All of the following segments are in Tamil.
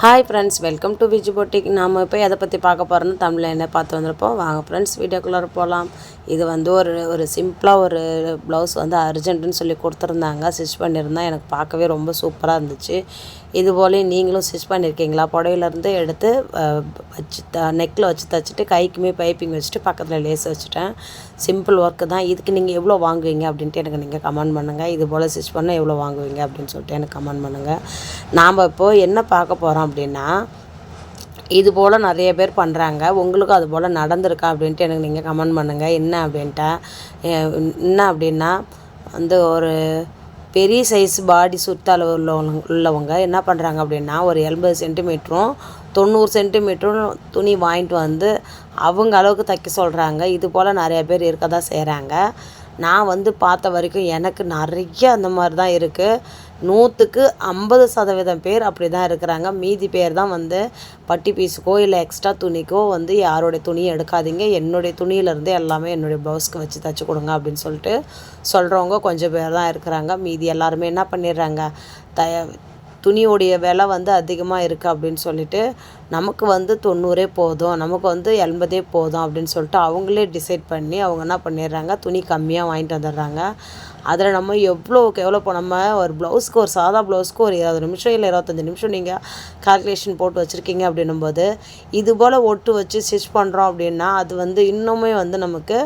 Hi friends welcome to Viji boutique நாம் இப்போ எதை பற்றி பார்க்க போகிறோன்னு தமிழில் என்ன பார்த்து வந்திருப்போம்? வாங்க ஃப்ரெண்ட்ஸ் வீடியோக்குள்ளே போகலாம் இது வந்து ஒரு ஒரு சிம்பிளாக ஒரு ப்ளவுஸ் வந்து அர்ஜென்ட்டுன்னு சொல்லி கொடுத்துருந்தாங்க. ஸ்டிச் பண்ணியிருந்தேன் எனக்கு பார்க்கவே ரொம்ப சூப்பராக இருந்துச்சு. இது போல நீங்களும் ஸ்டிச் பண்ணியிருக்கீங்களா? புடவையிலேருந்து எடுத்து வச்சு த நெக்கில் வச்சு தைச்சிட்டு கைக்குமே பைப்பிங் வச்சுட்டு பக்கத்தில் லேஸ் வச்சுட்டேன். சிம்பிள் ஒர்க்கு தான். இதுக்கு நீங்கள் எவ்வளோ வாங்குவீங்க அப்படின்ட்டு எனக்கு நீங்கள் கமெண்ட் பண்ணுங்கள் இது போல் ஸ்டிச் பண்ணால் எவ்வளோ வாங்குவீங்க அப்படின்னு சொல்லிட்டு எனக்கு கமெண்ட் பண்ணுங்கள் நாம் இப்போது என்ன பார்க்க போகிறோம் அப்படின்னா இது போல் நிறைய பேர் பண்ணுறாங்க உங்களுக்கும் அது போல் நடந்திருக்கா அப்படின்ட்டு எனக்கு நீங்கள் கமெண்ட் பண்ணுங்கள் என்ன அப்படின்ட்டா என்ன அப்படின்னா வந்து ஒரு பெரிய சைஸ் பாடி சுற்றளவு உள்ளவங்க உள்ளவங்க என்ன பண்ணுறாங்க அப்படின்னா ஒரு எண்பது சென்டிமீட்டரும் தொண்ணூறு சென்டிமீட்டரும் துணி வாங்கிட்டு வந்து அவங்க அளவுக்கு தைக்க சொல்கிறாங்க இது போல் நிறைய பேர் இருக்க தான் செய்கிறாங்க நான் வந்து பார்த்த வரைக்கும் எனக்கு நிறைய அந்த மாதிரி தான் இருக்குது நூற்றுக்கு ஐம்பது சதவீதம் பேர் அப்படி தான் இருக்கிறாங்க. மீதி பேர் தான் வந்து பட்டி பீஸுக்கோ இல்லை எக்ஸ்ட்ரா துணிக்கோ வந்து யாரோடைய துணியை எடுக்காதீங்க. என்னுடைய துணியிலேருந்து எல்லாமே என்னுடைய ப்ளவுஸ்க்கு வச்சு தைச்சி கொடுங்க அப்படின்னு சொல்லிட்டு சொல்கிறவங்க கொஞ்சம் பேர் தான் இருக்கிறாங்க. மீதி எல்லாருமே என்ன பண்ணிடுறாங்க? த துணியோடைய விலை வந்து அதிகமாக இருக்குது அப்படின்னு சொல்லிட்டு நமக்கு வந்து தொண்ணூறே போதும் நமக்கு வந்து எண்பதே போதும் அப்படின்னு சொல்லிட்டு அவங்களே டிசைட் பண்ணி அவங்க என்ன பண்ணிடுறாங்க? துணி கம்மியாக வாங்கிட்டு வந்துடுறாங்க. அதில் நம்ம எவ்வளோக்கு எவ்வளோ இப்போ நம்ம ஒரு ப்ளவுஸ்க்கு ஒரு சாதா ப்ளவுஸ்க்கு ஒரு இருபது நிமிஷம் இல்லை இருபத்தஞ்சி நிமிஷம் நீங்கள் கால்குலேஷன் போட்டு வச்சுருக்கீங்க அப்படின்னும்போது இது போல் ஒட்டு வச்சு ஸ்டிச் பண்ணுறோம் அப்படின்னா அது வந்து இன்னுமே வந்து நமக்கு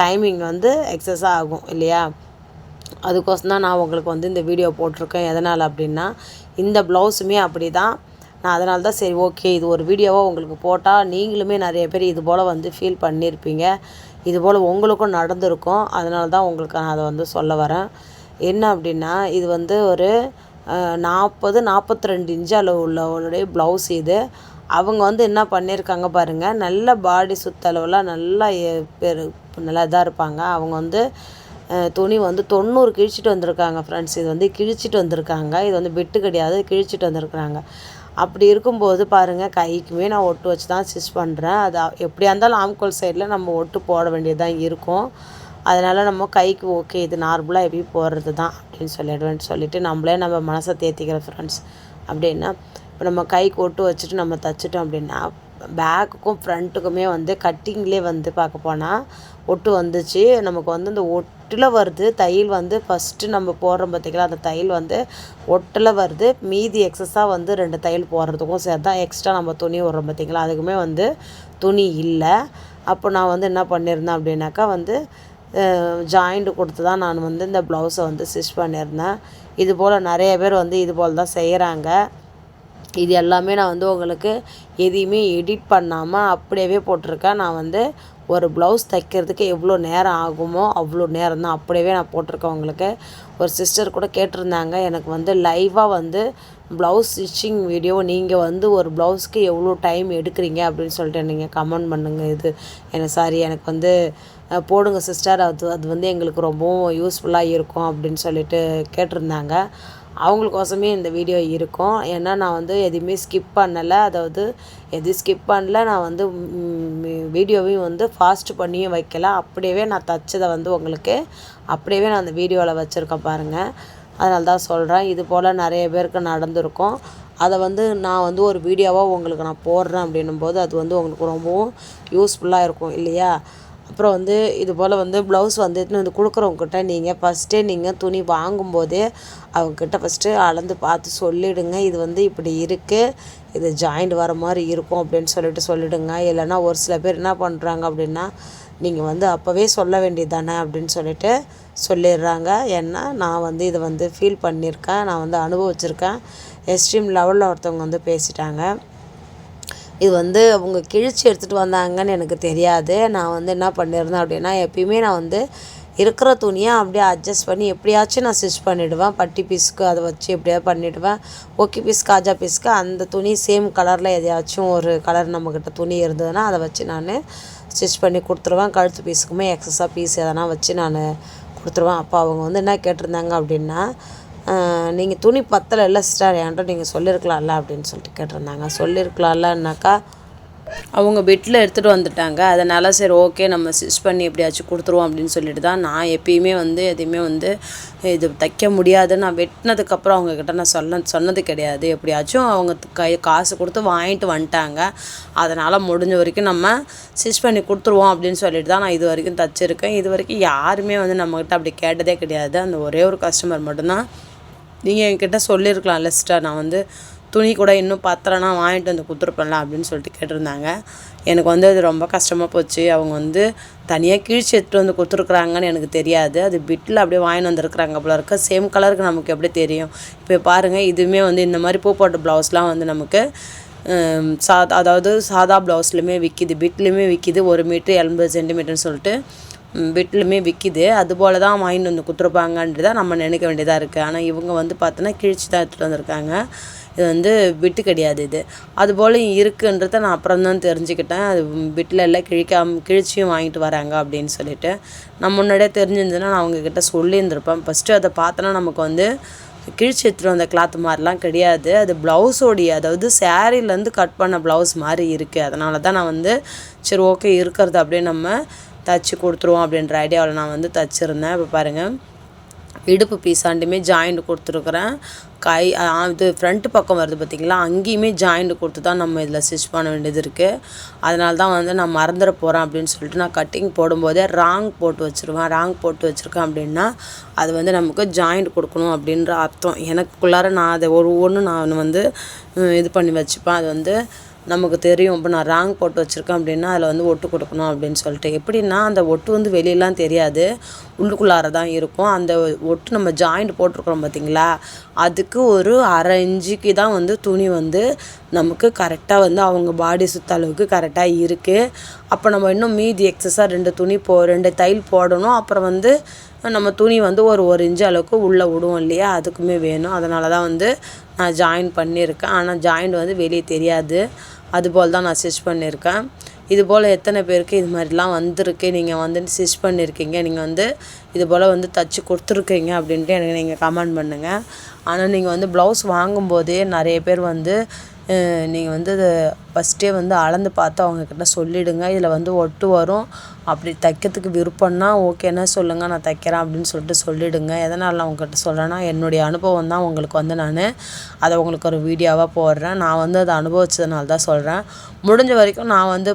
டைமிங் வந்து எக்ஸஸ் ஆகும் இல்லையா? அதுக்கோசம் தான் நான் உங்களுக்கு வந்து இந்த வீடியோ போட்டிருக்கேன். எதனால் அப்படின்னா இந்த ப்ளவுஸுமே அப்படி தான் நான் அதனால தான் சரி ஓகே இது ஒரு வீடியோவாக உங்களுக்கு போட்டால் நீங்களுமே நிறைய பேர் இது போல் வந்து ஃபீல் பண்ணியிருப்பீங்க இது போல் உங்களுக்கும் நடந்திருக்கும். அதனால தான் உங்களுக்கு நான் அதை வந்து சொல்ல வரேன். என்ன அப்படின்னா இது வந்து ஒரு நாற்பது நாற்பத்தி ரெண்டு இன்ச்சு அளவு உள்ளவங்களுடைய ப்ளவுஸ் இது. அவங்க வந்து என்ன பண்ணியிருக்காங்க பாருங்கள் நல்ல பாடி சுத்தளவில் நல்லா பெரு நல்லா இதாக இருப்பாங்க. அவங்க வந்து துணி வந்து தொண்ணூறு கிழிச்சிட்டு வந்திருக்காங்க ஃப்ரெண்ட்ஸ் இது வந்து கிழிச்சிட்டு வந்திருக்காங்க. இது வந்து பெட்டு கிடையாது கிழிச்சிட்டு வந்திருக்கிறாங்க. அப்படி இருக்கும்போது பாருங்கள் கைக்குமே நான் ஒட்டு வச்சு தான் ஸ்டிச் பண்ணுறேன் அது எப்படியா இருந்தாலும் ஆம்கோல் சைடில் நம்ம ஒட்டு போட வேண்டியதாக இருக்கும். அதனால் நம்ம கைக்கு ஓகே இது நார்மலாக எப்படி போடுறது தான் அப்படின்னு சொல்லிடுவேன் சொல்லிட்டு நம்மளே நம்ம மனசை தேத்திக்கிற ஃப்ரெண்ட்ஸ் அப்படின்னா இப்போ நம்ம கைக்கு ஒட்டு வச்சுட்டு நம்ம தைச்சிட்டோம் அப்படின்னா பேக்குக்கும் ஃப்ரண்ட்டுக்குமே வந்து கட்டிங்லேயே வந்து பார்க்க போனால் ஒட்டு வந்துச்சு. நமக்கு வந்து இந்த ஒட்டில் வருது. தையல் வந்து ஃபஸ்ட்டு நம்ம போடுறோம் பார்த்திங்களா அந்த தையல் வந்து ஒட்டில் வருது. மீதி எக்ஸஸாக வந்து ரெண்டு தையல் போடுறதுக்கும் சரி தான் எக்ஸ்ட்ரா நம்ம துணி விட்றோம் பார்த்திங்களா அதுக்குமே வந்து துணி இல்லை. அப்போ நான் வந்து என்ன பண்ணியிருந்தேன் அப்படின்னாக்கா வந்து ஜாயிண்ட் கொடுத்து தான் நான் வந்து இந்த ப்ளவுஸை வந்து ஸ்டிச் பண்ணியிருந்தேன் இது போல் நிறைய பேர் வந்து இது போல் தான் செய்கிறாங்க இது எல்லாமே நான் வந்து உங்களுக்கு எதையுமே எடிட் பண்ணாமல் அப்படியே போட்டிருக்கேன். நான் வந்து ஒரு ப்ளவுஸ் தைக்கிறதுக்கு எவ்வளோ நேரம் ஆகுமோ அவ்வளோ நேரம் தான். அப்படியே நான் போட்டிருக்கேன் உங்களுக்கு. ஒரு சிஸ்டர் கூட கேட்டிருந்தாங்க எனக்கு வந்து லைவாக வந்து ப்ளவுஸ் ஸ்டிச்சிங் வீடியோ நீங்கள் வந்து ஒரு ப்ளவுஸ்க்கு எவ்வளோ டைம் எடுக்கிறீங்க அப்படின்னு சொல்லிட்டு நீங்கள் கமெண்ட் பண்ணுங்கள் இது. எனக்கு சாரி எனக்கு வந்து போடுங்க சிஸ்டர் அது அது வந்து எங்களுக்கு ரொம்பவும் யூஸ்ஃபுல்லாக இருக்கும் அப்படின்னு சொல்லிட்டு கேட்டிருந்தாங்க. அவங்களுக்கோசமே இந்த வீடியோ இருக்கும். ஏன்னா நான் வந்து எதுவுமே ஸ்கிப் பண்ணலை. அதாவது எது ஸ்கிப் பண்ணல நான் வந்து வீடியோவையும் வந்து ஃபாஸ்ட் பண்ணியும் வைக்கல. அப்படியே நான் தச்சதை வந்து உங்களுக்கு அப்படியே நான் அந்த வீடியோவில் வச்சுருக்கேன் பாருங்கள் அதனால தான் சொல்கிறேன் இது போல் நிறைய பேருக்கு நடந்திருக்கும். அதை வந்து நான் வந்து ஒரு வீடியோவாக உங்களுக்கு நான் போடுறேன் அப்படின்னும் போது அது வந்து உங்களுக்கு ரொம்பவும் யூஸ்ஃபுல்லாக இருக்கும் இல்லையா? அப்புறம் வந்து இது போல் வந்து ப்ளவுஸ் வந்து எடுத்துன்னு வந்து கொடுக்குறவங்கக்கிட்ட நீங்கள் ஃபஸ்ட்டே நீங்கள் துணி வாங்கும்போதே அவங்கக்கிட்ட ஃபஸ்ட்டு அளந்து பார்த்து சொல்லிவிடுங்க இது வந்து இப்படி இருக்குது இது ஜாயிண்ட் வர மாதிரி இருக்கும் அப்படின்னு சொல்லிட்டு சொல்லிவிடுங்க இல்லைன்னா ஒரு சில பேர் என்ன பண்ணுறாங்க அப்படின்னா நீங்கள் வந்து அப்போவே சொல்ல வேண்டியது தானே அப்படின்னு சொல்லிட்டு சொல்லிடுறாங்க. ஏன்னா நான் வந்து இதை வந்து ஃபீல் பண்ணியிருக்கேன். நான் வந்து அனுபவிச்சிருக்கேன். எக்ஸ்ட்ரீம் லெவலில் ஒருத்தவங்க வந்து பேசிட்டாங்க. இது வந்து அவங்க கிழிச்சு எடுத்துகிட்டு வந்தாங்கன்னு எனக்கு தெரியாது. நான் வந்து என்ன பண்ணியிருந்தேன் அப்படின்னா எப்பயுமே நான் வந்து இருக்கிற துணியை அப்படியே அட்ஜஸ்ட் பண்ணி எப்படியாச்சும் நான் ஸ்டிச் பண்ணிவிடுவேன் பட்டி பீஸ்க்கு அதை வச்சு எப்படியாவது பண்ணிவிடுவேன் ஓகே பீஸ் காஜா பீஸ்க்கு அந்த துணி சேம் கலரில் எதையாச்சும் ஒரு கலர் நம்மக்கிட்ட துணி இருந்ததுன்னா அதை வச்சு நான் ஸ்டிச் பண்ணி கொடுத்துருவேன். கழுத்து பீஸுக்குமே எக்ஸஸாக பீஸ் எதனா வச்சு நான் கொடுத்துருவேன். அப்போ அவங்க வந்து என்ன கேட்டிருந்தாங்க அப்படின்னா நீங்கள் துணி பத்தலை இல்லை சிஸ்டர் என்கிட்ட நீங்கள் சொல்லியிருக்கலாம்ல அப்படின்னு சொல்லிட்டு கேட்டிருந்தாங்க. சொல்லியிருக்கலாம்லன்னாக்கா அவங்க பெட்டில் எடுத்துகிட்டு வந்துட்டாங்க. அதனால் சரி ஓகே நம்ம ஸ்டிச் பண்ணி எப்படியாச்சும் கொடுத்துருவோம் அப்படின்னு சொல்லிட்டு தான் நான் எப்பயுமே வந்து எதையுமே வந்து இது தைக்க முடியாது. நான் வெட்டினதுக்கப்புறம் அவங்கக்கிட்ட நான் சொல்ல சொன்னது கிடையாது. எப்படியாச்சும் அவங்க கை காசு கொடுத்து வாங்கிட்டு வந்துட்டாங்க. அதனால் முடிஞ்ச வரைக்கும் நம்ம ஸ்டிச் பண்ணி கொடுத்துருவோம் அப்படின்னு சொல்லிட்டு தான் நான் இது வரைக்கும் தைச்சிருக்கேன். இது வரைக்கும் யாருமே வந்து நம்மக்கிட்ட அப்படி கேட்டதே கிடையாது. அந்த ஒரே ஒரு கஸ்டமர் மட்டும்தான். நீங்கள் என்கிட்ட சொல்லியிருக்கலாம் லிஸ்ட்டாக நான் வந்து துணி கூட இன்னும் பத்திரம்னா வாங்கிட்டு வந்து கொடுத்துருப்பேன்ல அப்படின்னு சொல்லிட்டு கேட்டிருந்தாங்க. எனக்கு வந்து அது ரொம்ப கஷ்டமாக போச்சு. அவங்க வந்து தனியாக கிழிச்சு எடுத்துகிட்டு வந்து கொடுத்துருக்குறாங்கன்னு எனக்கு தெரியாது. அது பிட்டில் அப்படியே வாங்கிட்டு வந்துருக்குறாங்க போல இருக்க. சேம் கலருக்கு நமக்கு எப்படி தெரியும்? இப்போ பாருங்கள் இதுவுமே வந்து இந்த மாதிரி பூ போட்ட ப்ளவுஸ்லாம் வந்து நமக்கு சாதா அதாவது சாதா ப்ளவுஸ்லையுமே விற்கிது பிட்லேயுமே விற்கிது ஒரு மீட்ரு எண்பது சென்டிமீட்டர்னு சொல்லிட்டு பிட்லுமே விற்கிது அதுபோல் தான் வாங்கிட்டு வந்து கொடுத்துருப்பாங்கன்றதை நம்ம நினைக்க வேண்டியதாக இருக்குது ஆனால் இவங்க வந்து பார்த்தோன்னா கிழிச்சு தான் எடுத்துகிட்டு வந்திருக்காங்க. இது வந்து பிட்டு கிடையாது இது. அதுபோல் இருக்குன்றத நான் அப்புறம் தான் தெரிஞ்சுக்கிட்டேன். அது பிட்டில் எல்லாம் கிழிக்காம கிழிச்சியும் வாங்கிட்டு வராங்க அப்படின்னு சொல்லிட்டு. நான் முன்னாடியே தெரிஞ்சிருந்ததுன்னா நான் அவங்கக்கிட்ட சொல்லியிருந்திருப்பேன். ஃபஸ்ட்டு அதை பார்த்தோன்னா நமக்கு வந்து கிழிச்சு எடுத்துகிட்டு வந்த கிளாத் மாதிரிலாம் கிடையாது. அது ப்ளவுஸோடைய அதாவது சேரீலேருந்து கட் பண்ண ப்ளவுஸ் மாதிரி இருக்குது அதனால தான் நான் வந்து சரி ஓகே இருக்கிறது அப்படியே நம்ம தச்சு கொடுத்துருவோம் அப்படின்ற ஐடியாவில் நான் வந்து தச்சுருந்தேன். இப்போ பாருங்கள் இடுப்பு பீஸாண்டுமே ஜாயிண்ட் கொடுத்துருக்குறேன். கை இது ஃப்ரண்ட்டு பக்கம் வருது பார்த்திங்களா அங்கேயுமே ஜாயிண்ட் கொடுத்து தான் நம்ம இதில் ஸ்டிச் பண்ண வேண்டியது இருக்குது அதனால தான் வந்து நான் மறந்துட போகிறேன் அப்படின்னு சொல்லிட்டு நான் கட்டிங் போடும்போதே ராங் போட்டு வச்சுருவேன். ராங் போட்டு வச்சுருக்கேன் அப்படின்னா அது வந்து நமக்கு ஜாயிண்ட் கொடுக்கணும் அப்படின்ற அர்த்தம். எனக்குள்ளார நான் அதை ஒரு ஒன்று நான் வந்து இது பண்ணி வச்சுப்பேன். அது வந்து நமக்கு தெரியும். இப்போ நான் ராங் போட்டு வச்சுருக்கேன் அப்படின்னா அதில் வந்து ஒட்டு கொடுக்கணும் அப்படின்னு சொல்லிட்டு. எப்படின்னா அந்த ஒட்டு வந்து வெளியெல்லாம் தெரியாது. உள்ளுக்குள்ளார தான் இருக்கும். அந்த ஒட்டு நம்ம ஜாயிண்ட் போட்டிருக்கிறோம் பார்த்திங்களா அதுக்கு ஒரு அரை இன்ச்சுக்கு தான் வந்து துணி வந்து நமக்கு கரெக்டாக வந்து அவங்க பாடி சுற்ற அளவுக்கு கரெக்டாக இருக்குது அப்போ நம்ம இன்னும் மீதி எக்ஸஸாக ரெண்டு துணி போ ரெண்டு தையல் போடணும். அப்புறம் வந்து நம்ம துணி வந்து ஒரு ஒரு இன்ச்சு அளவுக்கு உள்ளே விடுவோம் இல்லையா? அதுக்குமே வேணும். அதனால தான் வந்து நான் ஜாயின் பண்ணியிருக்கேன். ஆனால் ஜாயிண்ட் வந்து வெளியே தெரியாது. அதுபோல் தான் நான் ஸ்டிச் பண்ணியிருக்கேன். இதுபோல் எத்தனை பேருக்கு இது மாதிரிலாம் வந்திருக்கு. நீங்கள் வந்து ஸ்டிச் பண்ணியிருக்கீங்க. நீங்கள் வந்து இது போல் வந்து தச்சு கொடுத்துருக்கீங்க அப்படின்ட்டு எனக்கு நீங்கள் கமெண்ட் பண்ணுங்கள் ஆனால் நீங்கள் வந்து ப்ளவுஸ் வாங்கும்போதே நிறைய பேர் வந்து நீங்கள் வந்து அதை ஃபஸ்ட்டே வந்து அளந்து பார்த்து அவங்கக்கிட்ட சொல்லிவிடுங்க இதில் வந்து ஒட்டு வரும். அப்படி தைக்கிறதுக்கு விருப்பம்னா ஓகேன்னா சொல்லுங்கள் நான் தைக்கிறேன் அப்படின்னு சொல்லிட்டு சொல்லிவிடுங்க எதனால் நான் உங்ககிட்ட சொல்கிறேன்னா என்னுடைய அனுபவம் தான் உங்களுக்கு வந்து நான் அதை உங்களுக்கு ஒரு வீடியோவாக போடுறேன். நான் வந்து அதை அனுபவித்ததுனால தான் சொல்கிறேன் முடிஞ்ச வரைக்கும் நான் வந்து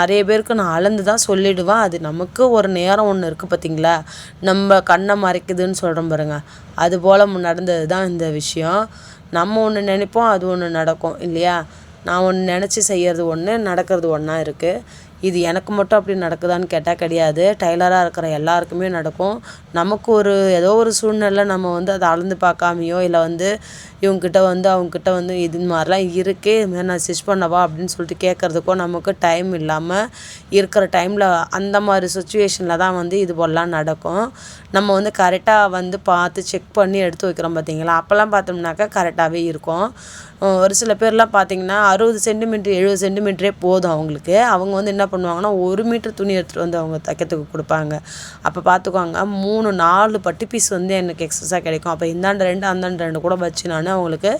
நிறைய பேருக்கு நான் அளந்து தான் சொல்லிவிடுவேன் அது நமக்கு ஒரு நேரம் ஒன்று இருக்குது பார்த்தீங்களா நம்ம கண்ணை மறைக்குதுன்னு சொல்கிறோம் பாருங்கள் அது போல் நடந்தது தான் இந்த விஷயம். நம்ம ஒன்று நினைப்போம் அது ஒன்று நடக்கும் இல்லையா? நான் ஒன்று நினச்சி செய்கிறது ஒன்று நடக்கிறது ஒன்றா இருக்குது இது எனக்கு மட்டும் அப்படி நடக்குதான்னு கேட்டால் கிடையாது. டைலராக இருக்கிற எல்லாருக்குமே நடக்கும். நமக்கு ஒரு ஏதோ ஒரு சூழ்நிலை நம்ம வந்து அதை அளந்து பார்க்காமையோ இல்லை வந்து இவங்ககிட்ட வந்து அவங்கக்கிட்ட வந்து இது மாதிரிலாம் இருக்குது இதுமாதிரி நான் ஸ்டிச் பண்ணவா அப்படின்னு சொல்லிட்டு கேட்குறதுக்கோ நமக்கு டைம் இல்லாமல் இருக்கிற டைமில் அந்த மாதிரி சுச்சுவேஷனில் தான் வந்து இது போலலாம் நடக்கும். நம்ம வந்து கரெக்டாக வந்து பார்த்து செக் பண்ணி எடுத்து வைக்கிறோம் பார்த்தீங்களா அப்போல்லாம் பார்த்தோம்னாக்கா கரெக்டாகவே இருக்கும். ஒரு சில பேர்லாம் பார்த்தீங்கன்னா அறுபது சென்டிமீட்ரு எழுபது சென்டிமீட்டரே போதும் அவங்களுக்கு. அவங்க வந்து என்ன பண்ணுவாங்கன்னா ஒரு மீட்டர் துணி எடுத்துகிட்டு வந்து அவங்க தைக்கிறதுக்கு கொடுப்பாங்க. அப்போ பார்த்துக்குவாங்க மூணு நாலு பட்டு பீஸ் வந்து எனக்கு எக்ஸஸாக கிடைக்கும். அப்போ இந்தாண்ட ரெண்டு அந்தாண்ட ரெண்டு கூட வச்சு நான் அவங்களுக்கு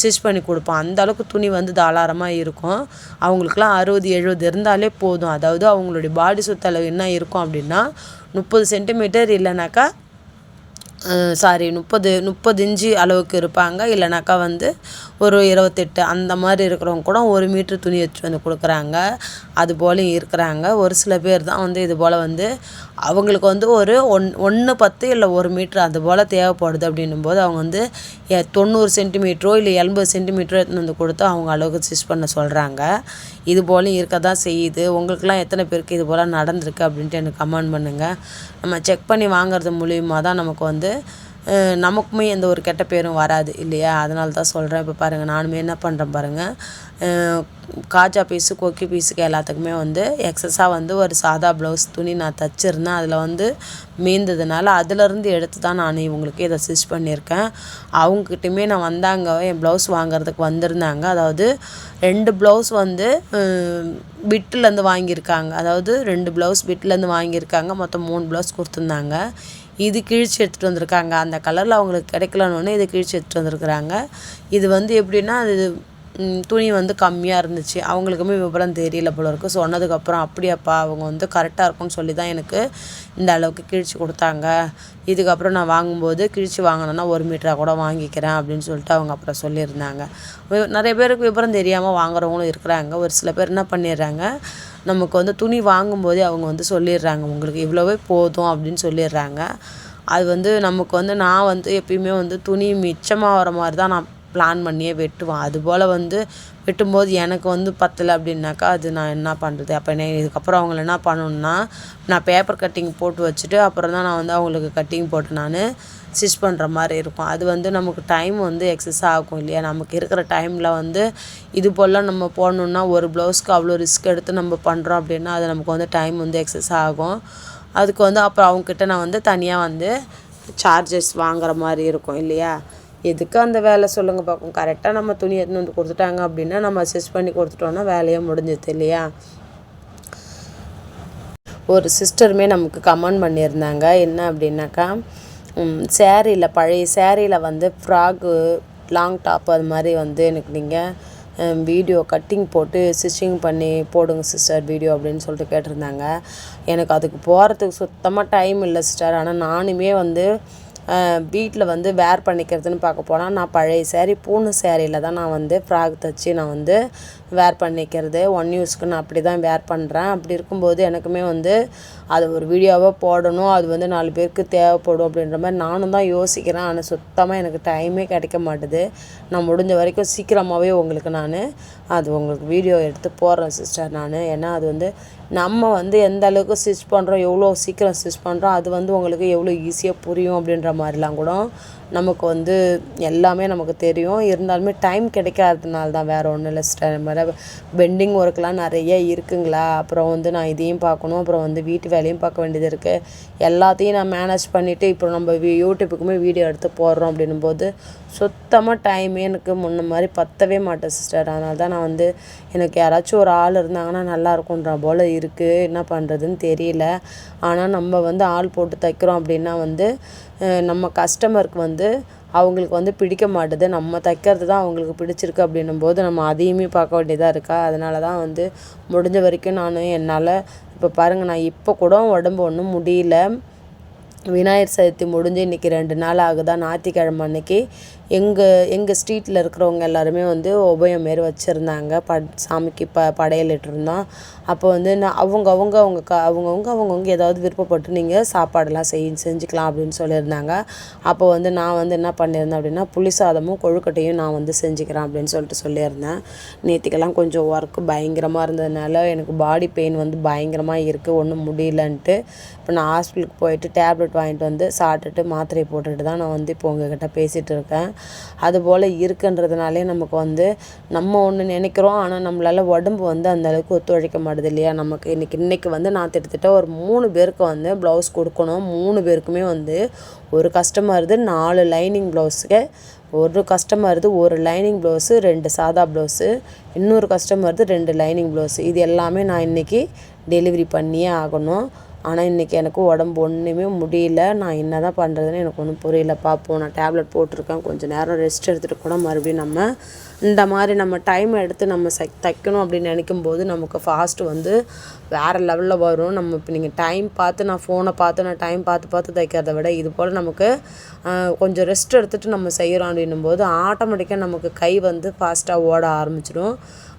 ஸ்டிச் பண்ணி கொடுப்பேன். அந்த அளவுக்கு துணி வந்து தாராளமாக இருக்கும். அவங்களுக்குலாம் அறுபது எழுபது இருந்தாலே போதும். அதாவது அவங்களுடைய பாடி சுத்தளவு என்ன இருக்கும் அப்படின்னா முப்பது சென்டிமீட்டர் இல்லைனாக்கா சாரி முப்பது முப்பது இன்ச்சு அளவுக்கு இருப்பாங்க. இல்லைனாக்கா வந்து ஒரு இருபத்தெட்டு அந்த மாதிரி இருக்கிறவங்க கூட ஒரு மீட்ரு துணி வச்சு வந்து கொடுக்குறாங்க. அது போலையும் இருக்கிறாங்க. ஒரு சில பேர் தான் வந்து இது போல் வந்து அவங்களுக்கு வந்து ஒரு ஒன் ஒன்று பத்து இல்லை ஒரு மீட்ரு அது போல் தேவைப்படுது அப்படின்னும் போது அவங்க வந்து தொண்ணூறு சென்டிமீட்டரோ இல்லை எண்பது சென்டிமீட்டரோ எடுத்துன்னு வந்து கொடுத்து அவங்க அளவுக்கு ஸ்டிச் பண்ண சொல்கிறாங்க இது போலையும் இருக்க தான் செய்யுது. உங்களுக்குலாம் எத்தனை பேருக்கு இது போல் நடந்திருக்கு அப்படின்ட்டு எனக்கு கமெண்ட் பண்ணுங்கள் நம்ம செக் பண்ணி வாங்குறது மூலியமாக தான் நமக்கு வந்து நமக்குமே எந்த ஒரு கெட்ட பேரும் வராது இல்லையா? அதனால தான் சொல்கிறேன் இப்போ பாருங்கள் நானுமே என்ன பண்ணுறேன் பாருங்கள் காஜா பீஸு கொக்கி பீஸுக்கு எல்லாத்துக்குமே வந்து எக்ஸஸாக வந்து ஒரு சாதா ப்ளவுஸ் துணி நான் தைச்சிருந்தேன். அதில் வந்து மீந்ததுனால அதிலருந்து எடுத்து தான் நான் இவங்களுக்கு இதை ஸ்டிச் பண்ணியிருக்கேன். அவங்கக்கிட்டையுமே நான் வந்தாங்க என் ப்ளவுஸ் வாங்குறதுக்கு வந்திருந்தாங்க. அதாவது ரெண்டு ப்ளவுஸ் வந்து பிட்டுலேருந்து வாங்கியிருக்காங்க. அதாவது ரெண்டு ப்ளவுஸ் பிட்டுலேருந்து வாங்கியிருக்காங்க மொத்தம் மூணு ப்ளவுஸ் கொடுத்துருந்தாங்க. இது கிழிச்சு எடுத்துகிட்டு வந்திருக்காங்க. அந்த கலரில் அவங்களுக்கு கிடைக்கலன்னு இது கிழிச்சு எடுத்துகிட்டு வந்திருக்குறாங்க. இது வந்து எப்படின்னா அது துணி வந்து கம்மியாக இருந்துச்சு. அவங்களுக்குமே விவரம் தெரியல போல இருக்குது சொன்னதுக்கப்புறம் அப்படியாப்பா அவங்க வந்து கரெக்டாக இருக்கும்னு சொல்லி தான் எனக்கு இந்த அளவுக்கு கிழிச்சு கொடுத்தாங்க. இதுக்கப்புறம் நான் வாங்கும்போது கிழிச்சு வாங்கினேன்னா ஒரு மீட்டராக கூட வாங்கிக்கிறேன் அப்படின்னு சொல்லிட்டு அவங்க அப்புறம் சொல்லியிருந்தாங்க. நிறைய பேருக்கு விவரம் தெரியாமல் வாங்குறவங்களும் இருக்கிறாங்க. ஒரு சில பேர் என்ன பண்ணிடுறாங்க நமக்கு வந்து துணி வாங்கும்போதே அவங்க வந்து சொல்லிடுறாங்க உங்களுக்கு இவ்வளோவே போதும் அப்படின்னு சொல்லிடுறாங்க. அது வந்து நமக்கு வந்து நான் வந்து எப்பயுமே வந்து துணி மிச்சமாக வர மாதிரி தான் நான் பிளான் பண்ணியே வெட்டுவேன். அதுபோல் வந்து வெட்டும்போது எனக்கு வந்து பத்தலை அப்படின்னாக்கா அது நான் என்ன பண்ணுறது அப்போ என்ன இதுக்கப்புறம் அவங்கள என்ன பண்ணணுன்னா நான் பேப்பர் கட்டிங் போட்டு வச்சுட்டு அப்புறம் தான் நான் வந்து அவங்களுக்கு கட்டிங் போட்டு நான். ஸ்டிச் பண்ணுற மாதிரி இருக்கும். அது வந்து நமக்கு டைம் வந்து எக்ஸஸ் ஆகும் இல்லையா? நமக்கு இருக்கிற டைமில் வந்து இது போல் நம்ம போடணுன்னா ஒரு ப்ளவுஸ்க்கு அவ்வளோ ரிஸ்க் எடுத்து நம்ம பண்ணுறோம் அப்படின்னா அது நமக்கு வந்து டைம் வந்து எக்ஸஸ் ஆகும். அதுக்கு வந்து அப்புறம் அவங்கக்கிட்ட நான் வந்து தனியாக வந்து சார்ஜஸ் வாங்குற மாதிரி இருக்கும் இல்லையா? எதுக்கு அந்த வேலை சொல்லுங்கள் பார்ப்போம் கரெக்டாக நம்ம துணி எடுத்துன்னு வந்து கொடுத்துட்டாங்க அப்படின்னா நம்ம ஸ்டிச் பண்ணி கொடுத்துட்டோன்னா வேலையே முடிஞ்சுது இல்லையா? ஒரு சிஸ்டருமே நமக்கு கமெண்ட் பண்ணியிருந்தாங்க. என்ன அப்படின்னாக்கா சேரீயில் பழைய சேரீயில் வந்து ஃப்ராக்கு லாங் டாப் அது மாதிரி வந்து எனக்கு நீங்கள் வீடியோ கட்டிங் போட்டு ஸ்டிச்சிங் பண்ணி போடுங்க சிஸ்டர் வீடியோ அப்படின்னு சொல்லிட்டு கேட்டிருந்தாங்க. எனக்கு அதுக்கு போகிறதுக்கு சுத்தமாக டைம் இல்லை சிஸ்டர். ஆனால் நானுமே வந்து வீட்டில் வந்து வேர் பண்ணிக்கிறதுன்னு பார்க்க போனால் நான் பழைய சேரீ பூணு சேரீயில் தான் நான் வந்து ஃப்ராக் தைச்சி நான் வந்து வேர் பண்ணிக்கிறது. ஒன் யூஸ்க்கு நான் அப்படி தான் வேர் பண்ணுறேன் அப்படி இருக்கும்போது எனக்குமே வந்து அது ஒரு வீடியோவாக போடணும். அது வந்து நாலு பேருக்கு தேவைப்படும் அப்படின்ற மாதிரி நானும் தான் யோசிக்கிறேன். ஆனால் சுத்தமாக எனக்கு டைமே கிடைக்க மாட்டுது. நான் முடிஞ்ச வரைக்கும் சீக்கிரமாகவே உங்களுக்கு நான் அது உங்களுக்கு வீடியோ எடுத்து போடுறேன் சிஸ்டர் நான். ஏன்னா அது வந்து நம்ம வந்து எந்த அளவுக்கு ஸ்டிச் பண்ணுறோம் எவ்வளோ சீக்கிரம் ஸ்டிச் பண்ணுறோம் அது வந்து உங்களுக்கு எவ்வளோ ஈஸியாக புரியும் அப்படின்ற மாதிரிலாம் கூட நமக்கு வந்து எல்லாமே நமக்கு தெரியும். இருந்தாலுமே டைம் கிடைக்காததுனால தான் வேறு ஒன்றும் இல்லை சிஸ்டர் வேறு பெண்டிங் ஒர்க்லாம் நிறைய இருக்குங்களா? அப்புறம் வந்து நான் இதையும் பார்க்கணும். அப்புறம் வந்து வீட்டு வேலையும் பார்க்க வேண்டியது இருக்குது எல்லாத்தையும் நான் மேனேஜ் பண்ணிவிட்டு இப்போ நம்ம யூடியூப்புக்குமே வீடியோ எடுத்து போடுறோம் அப்படின்னும் போது சுத்தமாக டைமே எனக்கு முன்ன மாதிரி பத்தவே மாட்டேன் சிஸ்டர் அதனால தான் நான் வந்து எனக்கு யாராச்சும் ஒரு ஆள் இருந்தாங்கன்னா நல்லா போல் இருக்குது என்ன பண்ணுறதுன்னு தெரியல. ஆனால் நம்ம வந்து ஆள் போட்டு தைக்கிறோம் அப்படின்னா வந்து நம்ம கஸ்டமருக்கு வந்து அவங்களுக்கு வந்து பிடிக்க மாட்டுது. நம்ம தைக்கிறது தான் அவங்களுக்கு பிடிச்சிருக்கு அப்படின்னும் போது நம்ம அதையுமே பார்க்க வேண்டியதாக இருக்கா? அதனால தான் வந்து முடிஞ்ச வரைக்கும் நான் என்னால் இப்போ பாருங்கள் நான் இப்போ கூட உடம்பு ஒன்றும் முடியல. விநாயகர் சதுர்த்தி முடிஞ்சு இன்றைக்கி ரெண்டு நாள் ஆகுதா? ஞாயிற்றுக்கிழமை அன்னைக்கு எங்கள் எங்கள் ஸ்ட்ரீட்டில் இருக்கிறவங்க எல்லாருமே வந்து உபயம் மாரி வச்சுருந்தாங்க. ப சாமிக்கு ப படையலிட்டுருந்தோம். அப்போ வந்து நான் அவங்க அவங்க அவங்க க அவங்கவுங்க அவங்கவுங்க ஏதாவது விருப்பப்பட்டு நீங்கள் சாப்பாடெல்லாம் செய் செஞ்சுக்கலாம் அப்படின்னு சொல்லியிருந்தாங்க. அப்போ வந்து நான் வந்து என்ன பண்ணியிருந்தேன் அப்படின்னா புளி சாதமும் கொழுக்கட்டையும் நான் வந்து செஞ்சுக்கிறேன் அப்படின்னு சொல்லிட்டு சொல்லியிருந்தேன். நேற்றுக்கெல்லாம் கொஞ்சம் ஒர்க்கு பயங்கரமாக இருந்ததுனால எனக்கு பாடி பெயின் வந்து பயங்கரமாக இருக்குது ஒன்றும் முடியலன்ட்டு. இப்போ நான் ஹாஸ்பிட்டலுக்கு போயிட்டு டேப்லெட் வாங்கிட்டு வந்து சாப்பிட்டுட்டு மாத்திரையை போட்டுட்டு தான் நான் வந்து இப்போ உங்ககிட்ட பேசிகிட்டு இருக்கேன். அதுபோல் இருக்குன்றதுனாலே நமக்கு வந்து நம்ம ஒன்று நினைக்கிறோம் ஆனால் நம்மளால் உடம்பு வந்து அந்தளவுக்கு ஒத்துழைக்க மாட்டுது இல்லையா? நமக்கு இன்றைக்கி இன்றைக்கி வந்து நான் கிட்டத்தட்ட ஒரு மூணு பேருக்கு வந்து ப்ளவுஸ் கொடுக்கணும். மூணு பேருக்குமே வந்து ஒரு கஸ்டமருது நாலு லைனிங் ப்ளவுஸுக்கு ஒரு கஸ்டமருது ஒரு லைனிங் ப்ளவுஸு ரெண்டு சாதா ப்ளவுஸு இன்னொரு கஸ்டமருது ரெண்டு லைனிங் ப்ளவுஸு இது எல்லாமே நான் இன்றைக்கி டெலிவரி பண்ணியே ஆகணும். ஆனால் இன்றைக்கி எனக்கு உடம்பு ஒன்றுமே முடியல. நான் என்ன தான் பண்ணுறதுன்னு எனக்கு ஒன்றும் புரியல. பார்ப்போம் நான் டேப்லெட் போட்டிருக்கேன். கொஞ்சம் நேரம் ரெஸ்ட் எடுத்துகிட்டு கூட மறுபடியும் நம்ம இந்த மாதிரி நம்ம டைம் எடுத்து நம்ம ச தைக்கணும் அப்படின்னு நினைக்கும் போது நமக்கு ஃபாஸ்ட்டு வந்து வேறு லெவலில் வரும். நம்ம இப்போ நீங்கள் டைம் பார்த்து நான் ஃபோனை பார்த்து நான் டைம் பார்த்து பார்த்து தைக்கிறத விட இது போல் நமக்கு கொஞ்சம் ரெஸ்ட் எடுத்துகிட்டு நம்ம செய்கிறோம் அப்படின்னும் போது ஆட்டோமேட்டிக்காக நமக்கு கை வந்து ஃபாஸ்ட்டாக ஓட ஆரம்பிச்சிடும்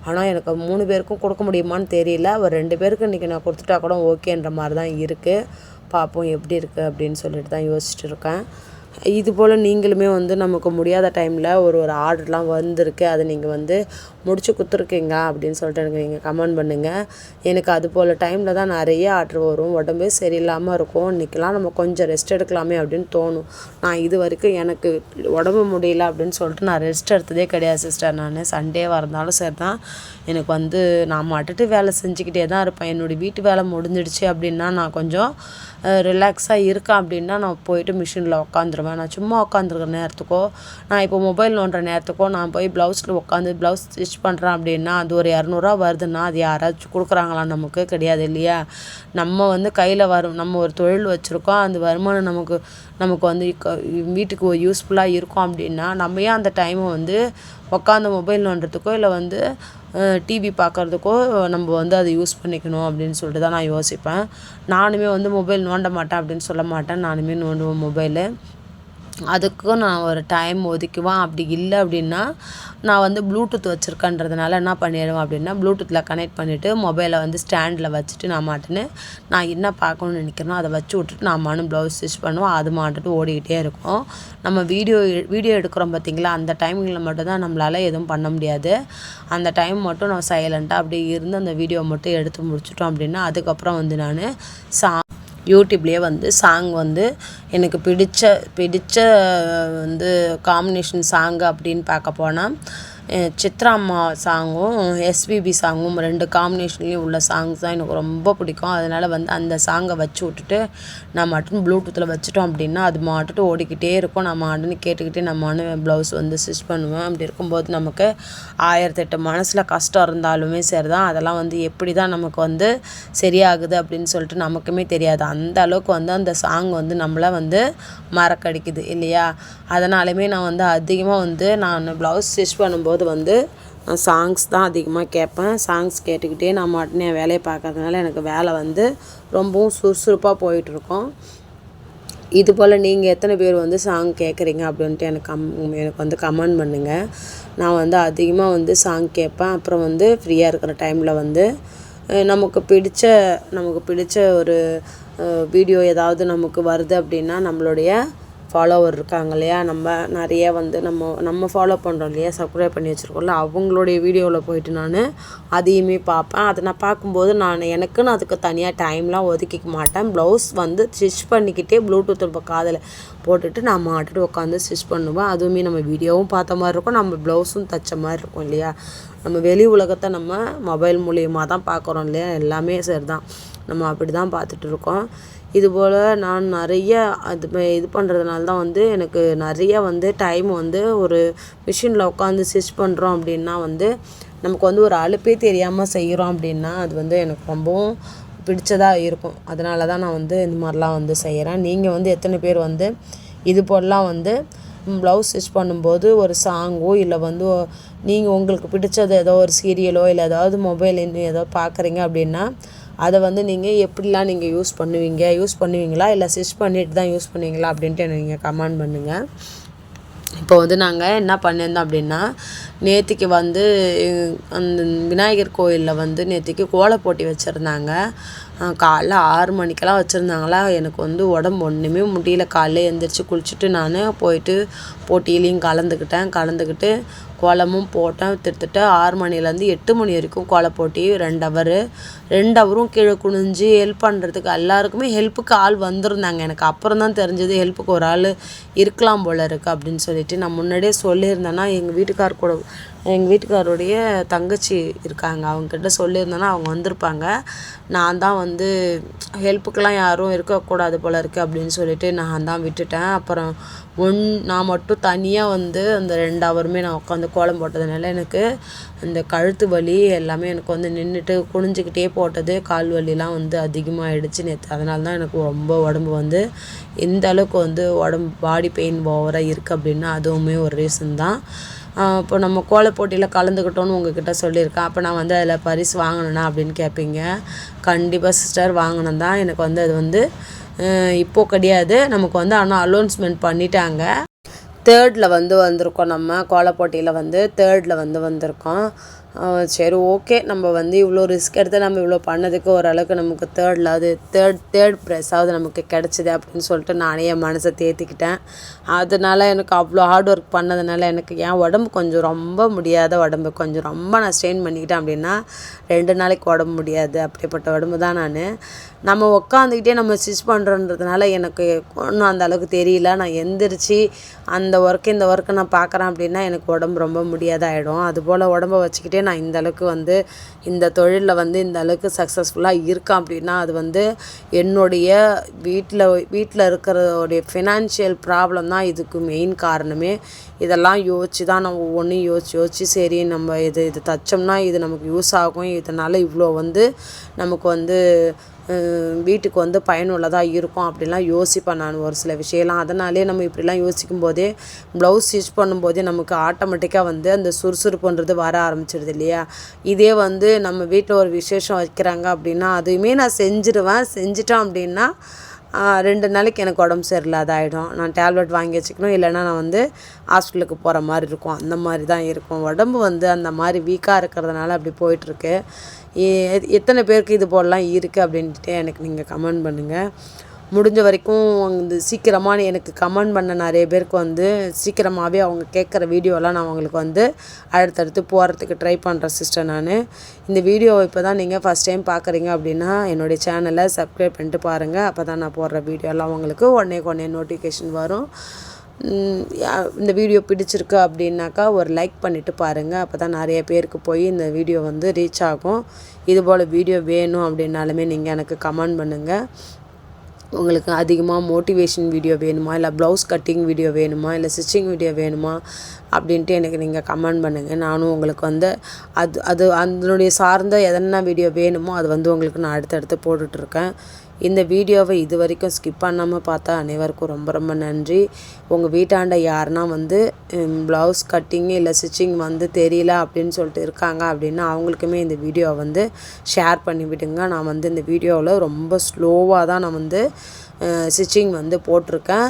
ஆனால் எனக்கு மூணு பேருக்கும் கொடுக்க முடியுமான்னு தெரியல. ஒரு ரெண்டு பேருக்கு இன்றைக்கி நான் கொடுத்துட்டா கூட ஓகேன்ற மாதிரி தான் இருக்குது பார்ப்போம் எப்படி இருக்குது அப்படின்னு சொல்லிட்டு தான் யோசிச்சுட்டு இருக்கேன். இது போல் நீங்களுமே வந்து நமக்கு முடியாத டைமில் ஒரு ஒரு ஆர்டர்லாம் வந்திருக்கு. அதை நீங்கள் வந்து முடிச்சு கொடுத்துருக்கீங்க அப்படின்னு சொல்லிட்டு எனக்கு நீங்கள் கமெண்ட் பண்ணுங்கள் எனக்கு அது போல் டைமில் தான் நிறைய ஆர்டர் வரும். உடம்பே சரியில்லாமல் இருக்கும். இன்றைக்கெலாம் நம்ம கொஞ்சம் ரெஸ்ட் எடுக்கலாமே அப்படின்னு தோணும். நான் இது வரைக்கும் எனக்கு உடம்பு முடியல அப்படின்னு சொல்லிட்டு நான் ரெஸ்ட் எடுத்ததே கிடையாது சிஸ்டர் நான் சண்டேவாக இருந்தாலும் சரி தான் எனக்கு வந்து நான் மட்டுட்டு வேலை செஞ்சுக்கிட்டே தான் இருப்பேன். என்னுடைய வீட்டு வேலை முடிஞ்சிடுச்சு அப்படின்னா நான் கொஞ்சம் ரிலாக்ஸாக இருக்கேன் அப்படின்னா நான் போயிட்டு மிஷினில் உட்காந்துருவேன் நான் சும்மா உட்காந்துருக்க நேரத்துக்கோ நான் இப்போ மொபைல் நோண்டுற நேரத்துக்கோ நான் போய் ப்ளவுஸில் உட்காந்து ப்ளவுஸ் ஸ்டிச் பண்ணுறேன் அப்படின்னா அது ஒரு இரநூறுவா வருதுன்னா அது யாராச்சும் கொடுக்குறாங்களா நமக்கு கிடையாது இல்லையா? நம்ம வந்து கையில் வரும் நம்ம ஒரு தொழில் வச்சுருக்கோம். அந்த வருமானம் நமக்கு நமக்கு வந்து வீட்டுக்கு யூஸ்ஃபுல்லாக இருக்கும் அப்படின்னா நம்ம ஏன் அந்த டைமை வந்து உட்காந்து மொபைல் நோண்டுறதுக்கோ இல்லை வந்து டிவி பார்க்குறதுக்கோ நம்ம வந்து அதை யூஸ் பண்ணிக்கணும் அப்படின்னு சொல்லிட்டு தான் நான் யோசிப்பேன். நானுமே வந்து மொபைல் நோண்ட மாட்டேன் அப்படின்னு சொல்ல மாட்டேன். நானுமே நோண்டுவேன் மொபைலு அதுக்கும் நான் ஒரு டைம் ஒதுக்குவேன். அப்படி இல்லை அப்படின்னா நான் வந்து ப்ளூடூத் வச்சுருக்கேன்றதுனால என்ன பண்ணிடுவேன் அப்படின்னா ப்ளூடூத்தில் கனெக்ட் பண்ணிவிட்டு மொபைலை வந்து ஸ்டாண்டில் வச்சுட்டு நான் மாட்டுன்னு நான் என்ன பார்க்கணுன்னு நினைக்கிறேனோ அதை வச்சு விட்டுட்டு நான் மனு ப்ளவுஸ் ஸ்டிச் பண்ணுவேன். அது மாட்டுட்டு ஓடிக்கிட்டே இருக்கும். நம்ம வீடியோ வீடியோ எடுக்கிறோம் பார்த்திங்களா? அந்த டைமிங்கில் மட்டும்தான் நம்மளால் எதுவும் பண்ண முடியாது. அந்த டைம் மட்டும் நான் சைலண்ட்டாக அப்படியே இருந்து அந்த வீடியோ மட்டும் எடுத்து முடிச்சிட்டோம் அப்படின்னா அதுக்கப்புறம் வந்து நான் சா யூடியூப்லேயே வந்து சாங் வந்து எனக்கு பிடித்த பிடித்த வந்து காம்பினேஷன் சாங்கு அப்படின்னு பார்க்க போனால் சித்ரா அம்மா சாங்கும் எஸ்பிபி சாங்கும் ரெண்டு காம்பினேஷன்லேயும் உள்ள சாங்ஸ் தான் எனக்கு ரொம்ப பிடிக்கும். அதனால் வந்து அந்த சாங்கை வச்சு விட்டுட்டு நான் மட்டும் ப்ளூடூத்தில் வச்சுட்டோம் அப்படின்னா அது மாட்டுட்டு ஓடிக்கிட்டே இருக்கும். நான் மாட்டுன்னு கேட்டுக்கிட்டே நம்ம மனு ப்ளவுஸ் வந்து ஸ்டிச் பண்ணுவேன். அப்படி இருக்கும்போது நமக்கு ஆயிரத்தெட்டு மனசில் கஷ்டம் இருந்தாலுமே சரி தான் அதெல்லாம் வந்து எப்படி தான் நமக்கு வந்து சரியாகுது அப்படின்னு சொல்லிட்டு நமக்குமே தெரியாது. அந்த அளவுக்கு வந்து அந்த சாங் வந்து நம்மளை வந்து மறக்கடிக்குது இல்லையா? அதனாலுமே நான் வந்து அதிகமாக வந்து நான் ப்ளவுஸ் ஸ்டிச் பண்ணும்போது வந்து சாங்ஸ் தான் அதிகமாக கேட்பேன். சாங்ஸ் கேட்டுக்கிட்டே நான் மாட்டினே என் வேலையை பார்க்கறதுனால எனக்கு வேலை வந்து ரொம்பவும் சுறுசுறுப்பாக போயிட்டுருக்கோம். இது போல் நீங்கள் எத்தனை பேர் வந்து சாங் கேட்குறீங்க அப்படின்ட்டு எனக்கு கம் எனக்கு வந்து கமெண்ட் பண்ணுங்கள் நான் வந்து அதிகமாக வந்து சாங் கேட்பேன். அப்புறம் வந்து ஃப்ரீயாக இருக்கிற டைமில் வந்து நமக்கு பிடிச்ச நமக்கு பிடிச்ச ஒரு வீடியோ ஏதாவது நமக்கு வருது அப்படின்னா நம்மளுடைய ஃபாலோவர் இருக்காங்க இல்லையா? நம்ம நிறைய வந்து நம்ம நம்ம ஃபாலோ பண்ணுறோம் இல்லையா? சப்ஸ்கிரைப் பண்ணி வச்சுருக்கோம்ல அவங்களுடைய வீடியோவில் போயிட்டு நான் அதையுமே பார்ப்பேன். அதை நான் பார்க்கும்போது நான் எனக்குன்னு அதுக்கு தனியாக டைம்லாம் ஒதுக்கிக்க மாட்டேன். ப்ளவுஸ் வந்து ஸ்டிச் பண்ணிக்கிட்டே ப்ளூடூத் இப்போ காதில் போட்டுட்டு நான் மாட்டுட்டு உட்காந்து ஸ்டிச் பண்ணுவேன். அதுவுமே நம்ம வீடியோவும் பார்த்த மாதிரி இருக்கும். நம்ம ப்ளவுஸும் தைச்ச மாதிரி இருக்கும் இல்லையா? நம்ம வெளி உலகத்தை நம்ம மொபைல் மூலியமாக தான் பார்க்குறோம் இல்லையா? எல்லாமே சரி தான் நம்ம அப்படி தான் பார்த்துட்டு இருக்கோம். இதுபோல் நான் நிறைய அது இது பண்ணுறதுனால தான் வந்து எனக்கு நிறைய வந்து டைம் வந்து ஒரு மிஷினில் உட்காந்து ஸ்டிச் பண்ணுறோம் அப்படின்னா வந்து நமக்கு வந்து ஒரு அலுப்பே தெரியாமல் செய்கிறோம் அப்படின்னா அது வந்து எனக்கு ரொம்பவும் பிடிச்சதாக இருக்கும். அதனால தான் நான் வந்து இந்த மாதிரிலாம் வந்து செய்கிறேன் நீங்கள் வந்து எத்தனை பேர் வந்து இது போலலாம் வந்து ப்ளவுஸ் ஸ்டிச் பண்ணும்போது ஒரு சாங்கோ இல்லை வந்து நீங்கள் உங்களுக்கு பிடிச்சது ஏதோ ஒரு சீரியலோ இல்லை ஏதாவது மொபைல் ஏதோ பார்க்குறீங்க அப்படின்னா அதை வந்து நீங்கள் எப்படிலாம் நீங்கள் யூஸ் பண்ணுவீங்க? யூஸ் பண்ணுவீங்களா? இல்லை ஸ்டிச் பண்ணிட்டு தான் யூஸ் பண்ணுவீங்களா? அப்படின்ட்டு எனக்கு நீங்கள் கமெண்ட் பண்ணுங்கள் இப்போ வந்து நாங்கள் என்ன பண்ணியிருந்தோம் அப்படின்னா நேற்றுக்கு வந்து அந்த விநாயகர் கோயிலில் வந்து நேற்றுக்கு கோலப்போட்டி போட்டி வச்சுருந்தாங்க. காலைல ஆறு மணிக்கெல்லாம் வச்சுருந்தாங்களா? எனக்கு வந்து உடம்பு ஒன்றுமே முடியல. காலைல எழுந்திரிச்சி குளிச்சுட்டு நான் போயிட்டு போட்டியிலையும் கலந்துக்கிட்டேன். கலந்துக்கிட்டு கோலமும் போட்டேன். கிட்டத்தட்ட ஆறு மணிலேருந்து எட்டு மணி வரைக்கும் கோலம் போட்டி. ரெண்டு ஹவரு ரெண்டு ஹவரும் கீழே குனிஞ்சு ஹெல்ப் பண்ணுறதுக்கு எல்லாருக்குமே ஹெல்ப்புக்கு ஆள் வந்திருந்தாங்க. எனக்கு அப்புறம் தான் தெரிஞ்சது ஹெல்ப்புக்கு ஒரு ஆள் இருக்கலாம் போல இருக்குது அப்படின்னு சொல்லிட்டு நான் முன்னாடியே சொல்லியிருந்தேன்னா எங்கள் வீட்டுக்கார் கூட எங்கள் வீட்டுக்காரருடைய தங்கச்சி இருக்காங்க. அவங்கக்கிட்ட சொல்லியிருந்தேன்னா அவங்க வந்திருப்பாங்க. நான் தான் வந்து ஹெல்ப்புக்கெல்லாம் யாரும் இருக்கக்கூடாது போல் இருக்குது அப்படின்னு சொல்லிட்டு நான் தான் விட்டுட்டேன். அப்புறம் ஒன் நான் மட்டும் தனியாக வந்து அந்த ரெண்டு ஹவருமே நான் உட்காந்து கோலம் போட்டதுனால எனக்கு அந்த கழுத்து வலி எல்லாமே எனக்கு வந்து நின்றுட்டு குனிஞ்சிக்கிட்டே போட்டது. கால் வலிலாம் வந்து அதிகமாகிடுச்சு நேற்று அதனால தான் எனக்கு ரொம்ப உடம்பு வந்து எந்த அளவுக்கு வந்து உடம்பு பாடி பெயின் ஓவராக இருக்குது அப்படின்னா. அதுவுமே ஒரு ரீசன் தான். இப்போ நம்ம கோலப் போட்டியில் கலந்துக்கிட்டோன்னு உங்ககிட்ட சொல்லியிருக்கேன். அப்போ நான் வந்து அதில் பரிசு வாங்கினேன்னா அப்படின்னு கேட்பீங்க கண்டிப்பாக சிஸ்டர் வாங்கினேன் தான். எனக்கு வந்து அது வந்து இப்போது கிடையாது. நமக்கு வந்து ஆனால் அலௌன்ஸ்மெண்ட் பண்ணிட்டாங்க. தேர்டில் வந்து வந்திருக்கோம் நம்ம. கோலப் போட்டியில் வந்து தேர்டில் வந்து வந்திருக்கோம். சரி ஓகே நம்ம வந்து இவ்வளோ ரிஸ்க் எடுத்து நம்ம இவ்வளோ பண்ணதுக்கு ஓரளவுக்கு நமக்கு தேர்டில் அது தேர்ட் தேர்ட் ப்ரைஸாவது நமக்கு கிடச்சிது அப்படின்னு சொல்லிட்டு நானே என் மனசை தேற்றிக்கிட்டேன் அதனால் எனக்கு அவ்வளோ ஹார்ட் ஒர்க் பண்ணதுனால எனக்கு என் உடம்பு கொஞ்சம் ரொம்ப முடியாத உடம்பு. கொஞ்சம் ரொம்ப நான் ஸ்ட்ரெயின் பண்ணிக்கிட்டேன் அப்படின்னா ரெண்டு நாளைக்கு உடம்பு முடியாது. அப்படிப்பட்ட உடம்பு தான் நான். நம்ம உக்காந்துக்கிட்டே நம்ம ஸ்டிச் பண்ணுறோன்றதுனால எனக்கு ஒன்றும் அந்த அளவுக்கு தெரியல. நான் எந்திரிச்சு அந்த ஒர்க்கு இந்த ஒர்க்கை நான் பார்க்குறேன் அப்படின்னா எனக்கு உடம்பு ரொம்ப முடியாதாயிடும். அதுபோல் உடம்ப வச்சுக்கிட்டே நான் இந்த அளவுக்கு வந்து இந்த தொழிலில் வந்து இந்த அளவுக்கு சக்ஸஸ்ஃபுல்லாக இருக்கேன் அப்படின்னா அது வந்து என்னுடைய வீட்டில் வீட்டில் இருக்கிறதோடைய ஃபினான்ஷியல் ப்ராப்ளம் தான் இதுக்கு மெயின் காரணமே. இதெல்லாம் யோசித்து தான் நான் ஒவ்வொன்றையும் யோசிச்சு யோசிச்சு சரி நம்ம இது இது தைச்சோம்னா இது நமக்கு யூஸ் ஆகும். இதனால் இவ்வளோ வந்து நமக்கு வந்து வீட்டுக்கு வந்து பயனுள்ளதாக இருக்கும் அப்படிலாம் யோசிப்பேன் நான் ஒரு சில விஷயம்லாம். அதனாலே நம்ம இப்படிலாம் யோசிக்கும் போதே ப்ளவுஸ் ஸ்டிச் பண்ணும்போதே நமக்கு ஆட்டோமேட்டிக்காக வந்து அந்த சுறுசுறுப்புன்றது வர ஆரம்பிச்சிடுது இல்லையா? இதே வந்து நம்ம வீட்டில் ஒரு விசேஷம் வைக்கிறாங்க அப்படின்னா அதையுமே நான் செஞ்சுருவேன். செஞ்சிட்டோம் அப்படின்னா ரெண்டு நாளைக்கு எனக்கு உடம்பு சரியில்லாத ஆகிடும் நான் டேப்லெட் வாங்கி வச்சுக்கணும் இல்லைன்னா நான் வந்து ஹாஸ்பிட்டலுக்கு போகிற மாதிரி இருக்கும். அந்த மாதிரி தான் இருக்கும். உடம்பு வந்து அந்த மாதிரி வீக்காக இருக்கிறதுனால அப்படி போயிட்டுருக்கு. எத்தனை பேருக்கு இது போலலாம் இருக்குது அப்படின்ட்டு எனக்கு நீங்கள் கமெண்ட் பண்ணுங்கள் முடிஞ்ச வரைக்கும் இந்த சீக்கிரமாக எனக்கு கமெண்ட் பண்ண நிறைய பேருக்கு வந்து சீக்கிரமாகவே அவங்க கேட்குற வீடியோலாம் நான் அவங்களுக்கு வந்து அடுத்தடுத்து போகிறதுக்கு ட்ரை பண்ணுறேன் சிஸ்டர் நான். இந்த வீடியோவை இப்போ தான் நீங்கள் ஃபஸ்ட் டைம் பார்க்குறீங்க அப்படின்னா என்னுடைய சேனலை சப்ஸ்கிரைப் பண்ணிட்டு பாருங்கள் அப்போ தான் நான் போடுற வீடியோலாம் உங்களுக்கு உடனே உடனே நோட்டிஃபிகேஷன் வரும். இந்த வீடியோ பிடிச்சிருக்கு அப்படின்னாக்கா ஒரு லைக் பண்ணிவிட்டு பாருங்கள் அப்போ தான் நிறைய பேருக்கு போய் இந்த வீடியோ வந்து ரீச் ஆகும். இதுபோல் வீடியோ வேணும் அப்படின்னாலுமே நீங்கள் எனக்கு கமெண்ட் பண்ணுங்கள் உங்களுக்கு அதிகமாக மோட்டிவேஷன் வீடியோ வேணுமா? இல்லை ப்ளவுஸ் கட்டிங் வீடியோ வேணுமா? இல்லை ஸ்டிச்சிங் வீடியோ வேணுமா? அப்படின்ட்டு எனக்கு நீங்கள் கமெண்ட் பண்ணுங்கள் நானும் உங்களுக்கு வந்து அது அது அதனுடைய சார்ந்த எதனா வீடியோ வேணுமோ அது வந்து உங்களுக்கு நான் அடுத்தடுத்து போட்டுட்ருக்கேன் இந்த வீடியோவை இது வரைக்கும் ஸ்கிப் பண்ணாமல் பார்த்தா அனைவருக்கும் ரொம்ப ரொம்ப நன்றி. உங்கள் வீட்டாண்ட யாருன்னா வந்து ப்ளவுஸ் கட்டிங்கு இல்லை ஸ்டிச்சிங் வந்து தெரியல அப்படின்னு சொல்லிட்டு இருக்காங்க அப்படின்னா அவங்களுக்குமே இந்த வீடியோவை வந்து ஷேர் பண்ணி விடுங்க நான் வந்து இந்த வீடியோவில் ரொம்ப ஸ்லோவாக தான் நான் வந்து ஸ்டிச்சிங் வந்து போட்டிருக்கேன்.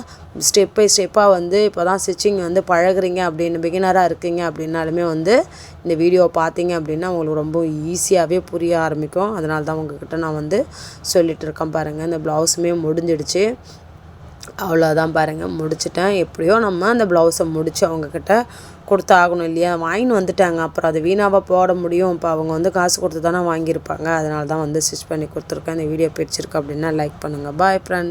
ஸ்டெப் பை ஸ்டெப்பாக வந்து இப்போ தான் ஸ்டிச்சிங் வந்து பழகுறீங்க அப்படின்னு பிகினராக இருக்கீங்க அப்படின்னாலுமே வந்து இந்த வீடியோ பார்த்தீங்க அப்படின்னா உங்களுக்கு ரொம்ப ஈஸியாகவே புரிய ஆரம்பிக்கும். அதனால தான் உங்ககிட்ட நான் வந்து சொல்லிகிட்டு இருக்கேன் பாருங்கள் இந்த ப்ளவுஸுமே முடிஞ்சிடுச்சு. அவ்வளோதான் பாருங்கள் முடிச்சிட்டேன். எப்படியோ நம்ம அந்த ப்ளவுஸை முடித்து அவங்கக்கிட்ட கொடுத்தாகணும் இல்லையா? வாங்கின்னு வந்துட்டாங்க. அப்புறம் அது வீணாவாக போட முடியும். இப்போ அவங்க வந்து காசு கொடுத்து தானே வாங்கியிருப்பாங்க. அதனால தான் வந்து ஸ்டிச் பண்ணி கொடுத்துருக்கேன். இந்த வீடியோ பிடிச்சிருக்கு அப்படின்னா லைக் பண்ணுங்கள் பாய் ஃப்ரெண்ட்